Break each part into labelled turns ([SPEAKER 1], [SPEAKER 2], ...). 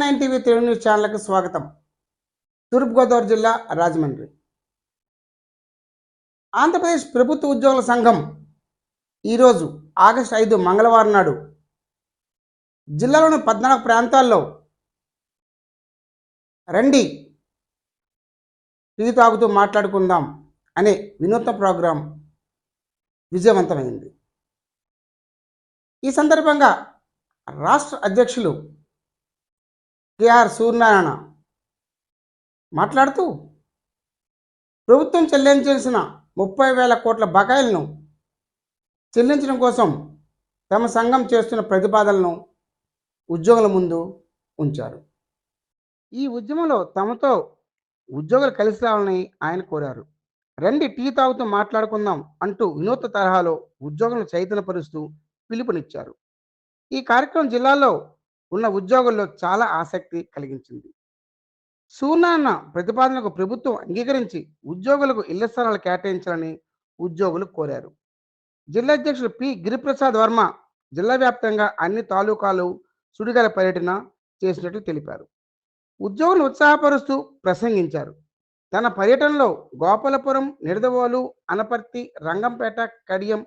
[SPEAKER 1] Nine TV Telugu news ఛానల్కి స్వాగతం. తూర్పుగోదావరి జిల్లా రాజమండ్రి. ఆంధ్రప్రదేశ్ ప్రభుత్వ ఉద్యోగుల సంఘం ఈరోజు ఆగస్టు ఐదు మంగళవారం నాడు జిల్లాలోని పద్నాలుగు ప్రాంతాల్లో రండి టీ తాగుతూ మాట్లాడుకుందాం అనే వినూత్న ప్రోగ్రాం విజయవంతమైంది. ఈ సందర్భంగా రాష్ట్ర అధ్యక్షులు కేఆర్ సూర్యనారాయణ మాట్లాడుతూ ప్రభుత్వం చెల్లించాల్సిన ముప్పై వేల కోట్ల బకాయిలను చెల్లించడం కోసం తమ సంఘం చేస్తున్న ప్రతిపాదనలను ఉద్యోగుల ముందు ఉంచారు. ఈ ఉద్యమంలో తమతో ఉద్యోగులు కలిసి రావాలని ఆయన కోరారు. రండి టీ తాగుతూ మాట్లాడుకుందాం అంటూ వినూత్న తరహాలో ఉద్యోగులను చైతన్యపరుస్తూ పిలుపునిచ్చారు. ఈ కార్యక్రమం జిల్లాలో ఉన్న ఉద్యోగుల్లో చాలా ఆసక్తి కలిగించింది. సూనాన్న ప్రతిపాదనకు ప్రభుత్వం అంగీకరించి ఉద్యోగులకు ఇళ్ళ స్థలాలు కేటాయించాలని ఉద్యోగులు కోరారు. జిల్లా అధ్యక్షుడు పి. గిరిప్రసాద్ వర్మ జిల్లా వ్యాప్తంగా అన్ని తాలూకాలు సుడిగాల పర్యటన చేసినట్లు తెలిపారు. ఉద్యోగులను ఉత్సాహపరుస్తూ ప్రసంగించారు. తన పర్యటనలో గోపాలపురం నిడదవోలు అనపర్తి రంగంపేట కడియం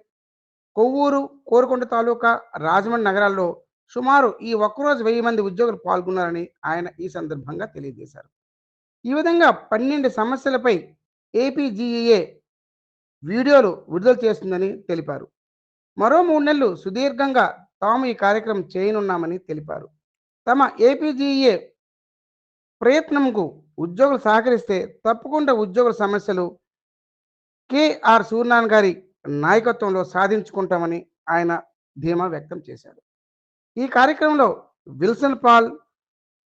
[SPEAKER 1] కొవ్వూరు కోరుకొండ తాలూకా రాజమండ్రి నగరాల్లో సుమారు ఈ ఒక్కరోజు వెయ్యి మంది ఉద్యోగులు పాల్గొన్నారని ఆయన ఈ సందర్భంగా తెలియజేశారు. ఈ విధంగా పన్నెండు సమస్యలపై ఏపీజీఏ వీడియోలు విడుదల చేస్తుందని తెలిపారు. మరో మూడు నెలలు సుదీర్ఘంగా తాము ఈ కార్యక్రమం చేయనున్నామని తెలిపారు. తమ ఏపీజీఏ ప్రయత్నంకు ఉద్యోగులు సహకరిస్తే తప్పకుండా ఉద్యోగుల సమస్యలు కేఆర్ సూర్యనారాయణ గారి నాయకత్వంలో సాధించుకుంటామని ఆయన ధీమా వ్యక్తం చేశారు. ఈ కార్యక్రమంలో Wilson Paul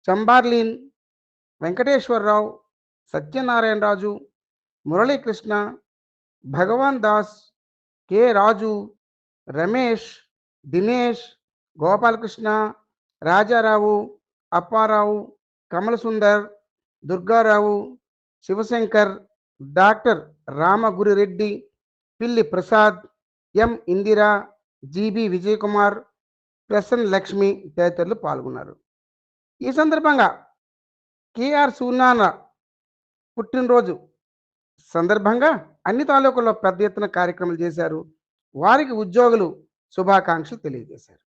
[SPEAKER 1] Chamberlain Venkateswara Rao Satyanarayana Raju Muralikrishna Bhagavan Das K Raju Ramesh Dinesh Gopalakrishna Raja Rao Appa Rao Kamala Sundar Durga Rao Sivashankar doctor Ramaguri Reddy Pilli Prasad M Indira G B Vijayakumar Prasanna Lakshmi తదితరులు పాల్గొన్నారు. ఈ సందర్భంగా KR Suryanarayana పుట్టినరోజు సందర్భంగా అన్ని తాలూకుల్లో పెద్ద ఎత్తున కార్యక్రమాలు చేశారు. వారికి ఉద్యోగులు శుభాకాంక్షలు తెలియజేశారు.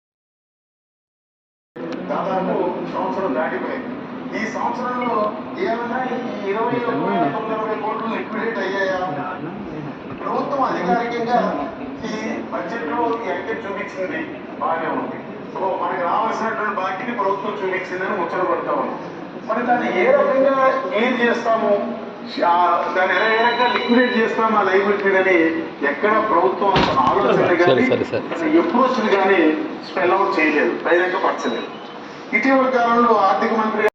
[SPEAKER 2] దాదాపు సంవత్సరం దాటిపోయింది. ఈ సంవత్సరంలో ఏమైనా ఈ ఇరవై ఇరవై కోట్లు లిక్విడేట్ అయ్యాయా? ప్రభుత్వం అధికారికంగా ఈ బడ్జెట్లో ఈ అంకె చూపించింది. బాగానే ఉంది. రావాల్సినటువంటి బాకీని ప్రభుత్వం చూపించిందని ముచ్చట పడతా ఉన్నాం మరి దాన్ని ఏ రకంగా ఏం చేస్తాము? దాన్ని ఎలా ఏ రకంగా లిక్విడేట్ చేస్తాం ఆ లైబిలిటీ అని ఎక్కడ ప్రభుత్వం ఆలోచన కానీ వచ్చింది కానీ స్పెల్ అవుట్ చేయలేదు బహిరంగపరచలేదు. ఇటీవల కాలంలో ఆర్థిక మంత్రి